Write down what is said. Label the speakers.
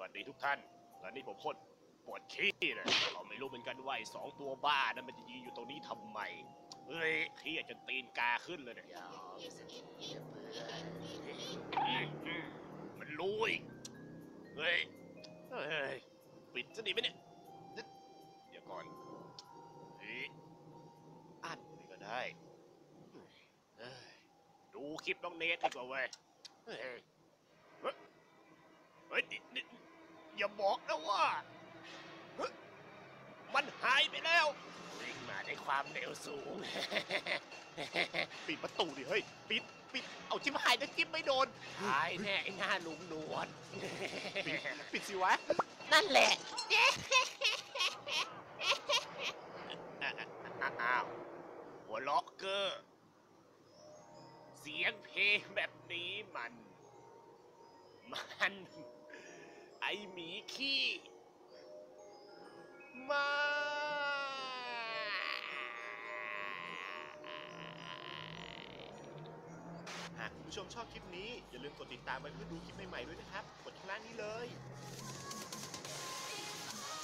Speaker 1: วัสดีทุกท่าน ตอนนี้ผมโคตรปวดขี้เลยเราไม่รู้เหมือนกันว่าไอ้สองตัวบ้านั้นมันจะยืนอยู่ตรงนี้ทำไมเฮ้ยขี้อยากจนตีนกาขึ้นเลยเนี่ย
Speaker 2: ยอมสกินเพื่อน
Speaker 1: อืมอืมมันรู้อีกเฮ้ยเฮ้ยปิดซะดีไหมเนี่ยเดี๋ยวก่อนเฮ้ยอัดไปก็ได้เฮ้ยดูคลิปน้องเนทดีกว่าเว้ยเฮ้ย เฮ้ยเฮ้ยนี่นี่ อย่าบอกนะว่าเฮ้ยมันหายไปแล้ว
Speaker 2: วิ่งมาด้วยความเร็วสูง
Speaker 1: ปิดประตูดิเฮ้ย ปิด ปิด เอาจิ้มหายนะจิ้มไม่โดน
Speaker 2: หายแน่ไอ้หน้าหนุ่มหนวด
Speaker 1: ปิดปิดสิวะ
Speaker 2: นั่นแหละ
Speaker 1: อะอะอะอ้าวหัวล็อกเกอร์ เสียงเพลงแบบนี้มัน มันไอหมีขี้มา
Speaker 3: หากคุณผู้ชมชอบคลิปนี้ อย่าลืมกดติดตามไว้เพื่อดูคลิปใหม่ๆด้วยนะครับ กดที่ล่างนี้เลย